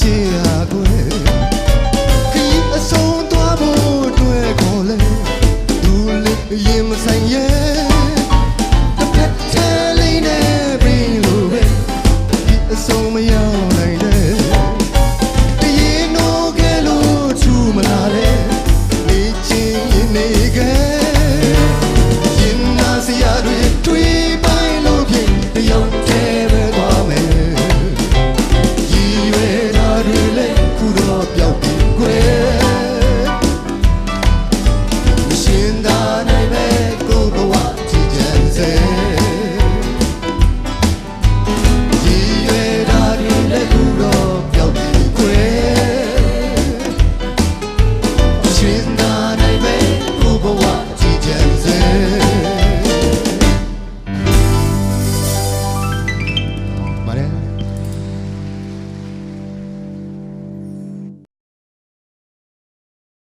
ချေရခွဲခရီးအဆုံးသွားဖို့တွေ့ခေါ်လဲသူလည်းရင်မဆိုင်ရဲ့